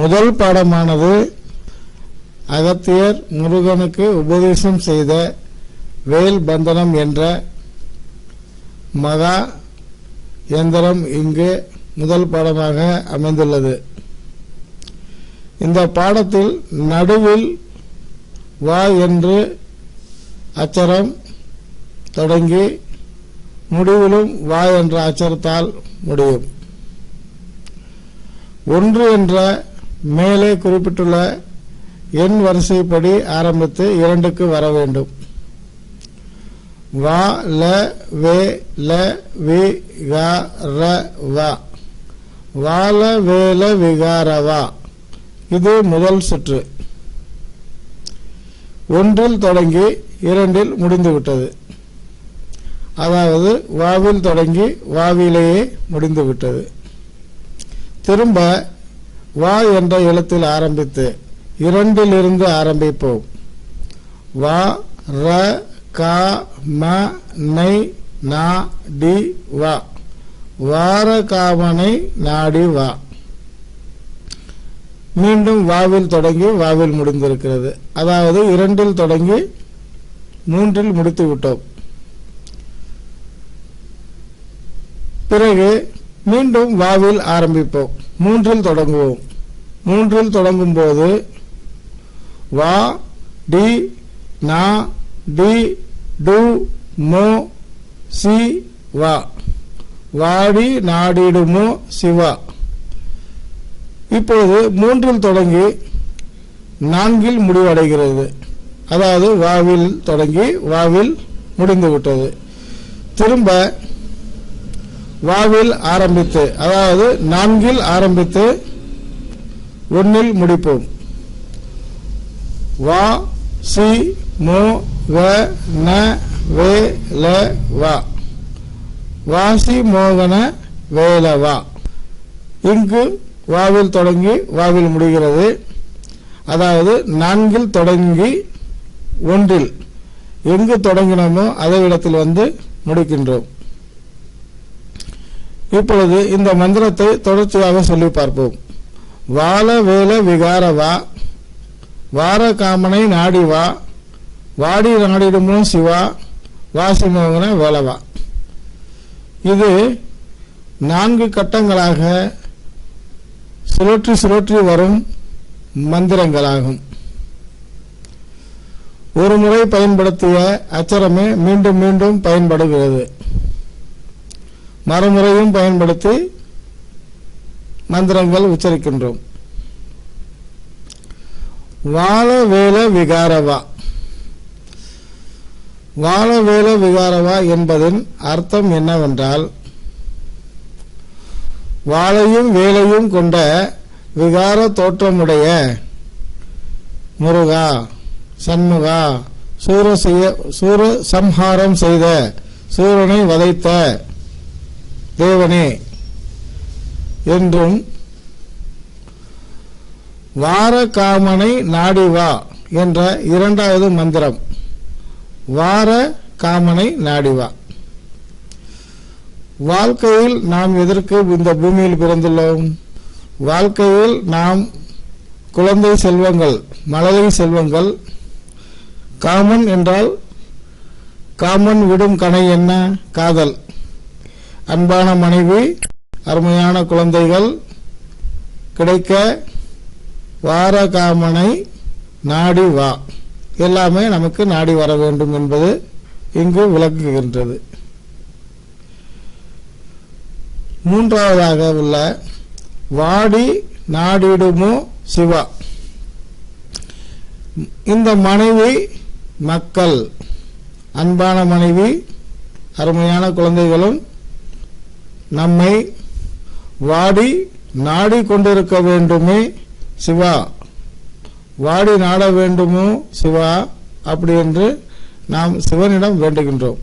முதல் பாடமானது அகத்தியர் முருகனுக்கு உபதேசம் செய்த வேல் பந்தனம் என்ற மகா எந்திரம் இங்கு முதல் பாடமாக அமைந்துள்ளது. இந்த பாடத்தில் நடுவில் வா என்று அச்சரம் தொடங்கி முடிவிலும் வா என்ற அச்சரத்தால் முடியும். ஒன்று என்ற மேலே குறிப்பிட்டுள்ள எண் வரிசைப்படி ஆரம்பித்து இரண்டுக்கு வர வேண்டும். வா ல வே ல வி க ர வா. வால வேல விகாரவா இது முதல் சுற்று. ஒன்றில் தொடங்கி இரண்டில் முடிந்துவிட்டது. அதாவது வாவில் தொடங்கி வாவிலேயே முடிந்துவிட்டது. திரும்ப வா என்ற எழுத்தில் ஆரம்பித்து இரண்டிலிருந்து ஆரம்பிப்போம். வா ர கா ம நை நா டி வா. வார காமனை நாடி வா. மீண்டும் வாவில் தொடங்கி வாவில் முடிந்திருக்கிறது. அதாவது இரண்டில் தொடங்கி மூன்றில் முடித்து விட்டோம். பிறகு மீண்டும் வாவில் ஆரம்பிப்போம். மூன்றில் தொடங்குவோம். மூன்றில் தொடங்கும் போது வா டி நா டி டு மோ சி வா. வாடி நாடிடுமோ சிவா இப்போது மூன்றில் தொடங்கி நான்கில் முடிவடைகிறது. அதாவது வாவில் தொடங்கி வாவில் முடிந்துவிட்டது. திரும்ப வாவில் ஆரம்பித்து அதாவது நான்கில் ஆரம்பித்து ஒன்னில் முடிப்போம். வா சி மு வ ந வே ல வா. வாசி மோகன வேலவா இங்கு வாவில் தொடங்கி வாவில் முடிகிறது. அதாவது நான்கில் தொடங்கி ஒன்றில். எங்கு தொடங்கினோமோ அதே இடத்தில் வந்து முடிக்கின்றோம். இப்பொழுது இந்த மந்திரத்தை தொடர்ச்சியாக சொல்லி பார்ப்போம். வால வேல விகாரவா வார காமனை நாடி வா வாடி நாடிடுமோ சிவா வாசிமோகன வேலவா இது நான்கு கட்டங்களாக சுழற்றி சுழற்றி வரும் மந்திரங்களாகும். ஒரு முறை பயன்படுத்திய அச்சரமே மீண்டும் மீண்டும் பயன்படுகிறது. மறுமுறையும் பயன்படுத்தி மந்திரங்கள் உச்சரிக்கின்றோம். வாழ வேல விகாரவா. வாழ வேல விகாரவா என்பதின் அர்த்தம் என்னவென்றால் வாழையும் வேலையும் கொண்ட விகார தோற்றமுடைய முருகா சண்முகா சூர சூர சம்ஹாரம் செய்த சூரனை வதைத்த தேவனே என்றும் வார காமனை நாடி வா என்ற இரண்டாவது மந்திரம். வார காமனை நாடி வா. வாழ்க்கையில் நாம் எதற்கு இந்த பூமியில் பிறந்துள்ளோம்? வாழ்க்கையில் நாம் குழந்தை செல்வங்கள் மழலை செல்வங்கள் காமன் என்றால் காமன் விடும் கணை என்ன? காதல். அன்பான மனைவி அருமையான குழந்தைகள் கிடைக்க வார காமனை நாடி வா. எல்லாமே நமக்கு நாடி வர வேண்டும் என்பது இங்கு விளக்குகின்றது. மூன்றாவதாக உள்ள வாடி நாடிடுமோ சிவா. இந்த மனைவி மக்கள் அன்பான மனைவி அருமையான குழந்தைகளும் நம்மை வாடி நாடி கொண்டிருக்க வேண்டுமே சிவா. வாடி நாட வேண்டுமோ சிவா? அப்படி என்று நாம் சிவனிடம் வேண்டுகின்றோம்.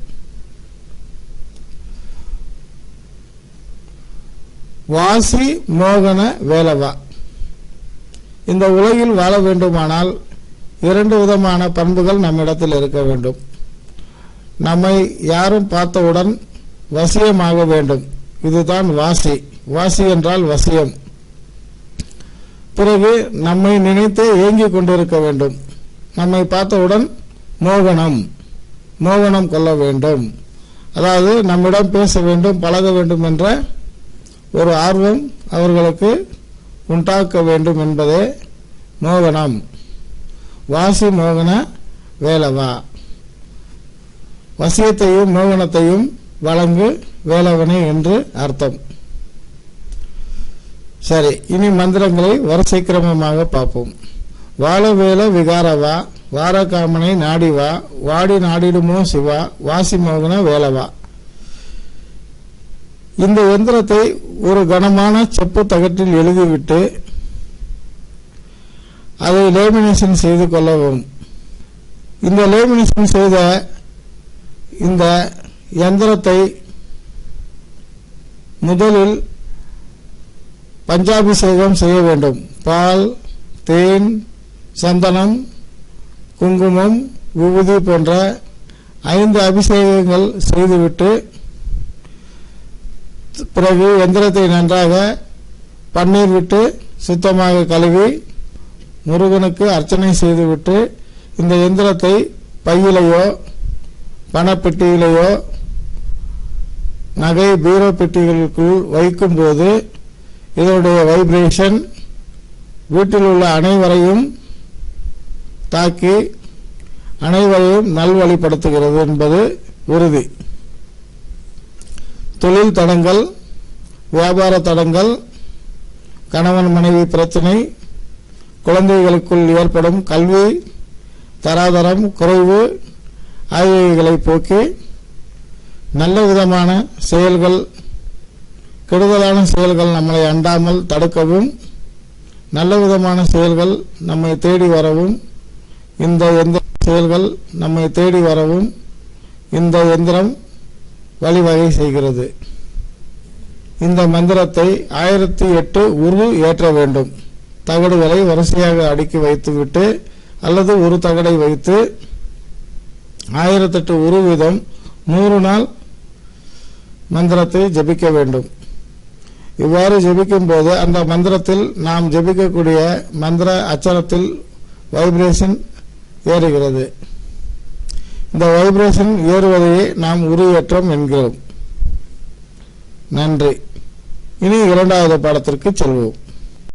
வாசி மோகன வேலவா. இந்த உலகில் வாழ வேண்டுமானால் இரண்டு விதமான பண்புகள் நம்மிடத்தில் இருக்க வேண்டும். நம்மை யாரும் பார்த்தவுடன் வசியமாக வேண்டும். இதுதான் வாசி. வாசி என்றால் வசியம். பிறகு நம்மை நினைத்து ஏங்கிக் கொண்டிருக்க வேண்டும். நம்மை பார்த்தவுடன் மோகனம் மோகனம் கொள்ள வேண்டும். அதாவது நம்மிடம் பேச வேண்டும் பழக வேண்டும் என்ற ஒரு ஆர்வம் அவர்களுக்கு உண்டாக்க வேண்டும் என்பதே மோகனம். வாசி மோகன வேலவா. வசியத்தையும் மோகனத்தையும் வழங்கு வேலவனே என்று அர்த்தம். சரி இனி மந்திரங்களை வரிசை கிரமமாக பார்ப்போம் வாழவேல விகாரவா வாரகாமனை நாடிவா வாடி நாடிடுமோ சிவா வாசி மோகன வேலவா இந்த எந்திரத்தை ஒரு கனமான செப்பு தகட்டில் எழுதிவிட்டு அதை லேமினேஷன் செய்து கொள்ளவும். இந்த லேமினேஷன் செய்த இந்த எந்திரத்தை முதலில் பஞ்சாபிஷேகம் செய்ய வேண்டும். பால் தேன் சந்தனம் குங்குமம் விபூதி போன்ற ஐந்து அபிஷேகங்கள் செய்துவிட்டு பிறகு எந்திரத்தை நன்றாக பன்னீர் விட்டு சுத்தமாக கழுவி முருகனுக்கு அர்ச்சனை செய்துவிட்டு இந்த எந்திரத்தை பையிலையோ பணப்பெட்டியிலேயோ நகை பீரோ பெட்டிகளுக்குள் வைக்கும்போது இதனுடைய வைப்ரேஷன் வீட்டில் உள்ள அனைவரையும் தாக்கி அனைவரையும் நல்வழிப்படுத்துகிறது என்பது உறுதி. தொழில் தடங்கள் வியாபார தடங்கள் கணவன் மனைவி பிரச்சனை குழந்தைகளுக்குள் ஏற்படும் கல்வி தராதரம் குறைவு ஆகியவைகளை போக்கி நல்ல விதமான செயல்கள் கெடுதலான செயல்கள் நம்மளை அண்டாமல் தடுக்கவும் நல்ல விதமான செயல்கள் நம்மை தேடி வரவும் இந்த எந்திர செயல்கள் நம்மை தேடி வரவும் இந்த எந்திரம் வழிவகை செய்கிறது. இந்த மந்திரத்தை ஆயிரத்தி எட்டு உரு ஏற்ற வேண்டும். தகடுகளை வரிசையாக அடுக்கி வைத்துவிட்டு அல்லது ஒரு தகடை வைத்து ஆயிரத்தெட்டு உரு வீதம் நூறு நாள் மந்திரத்தை ஜபிக்க வேண்டும். இவ்வாறு ஜபிக்கும் போது அந்த மந்திரத்தில் நாம் ஜபிக்கக்கூடிய மந்திர அச்சரத்தில் வைப்ரேஷன் ஏறுகிறது. இந்த வைப்ரேஷன் ஏறுவதையே நாம் உருவேற்றம் என்கிறோம். நன்றி. இனி இரண்டாவது பாடத்திற்கு செல்வோம்.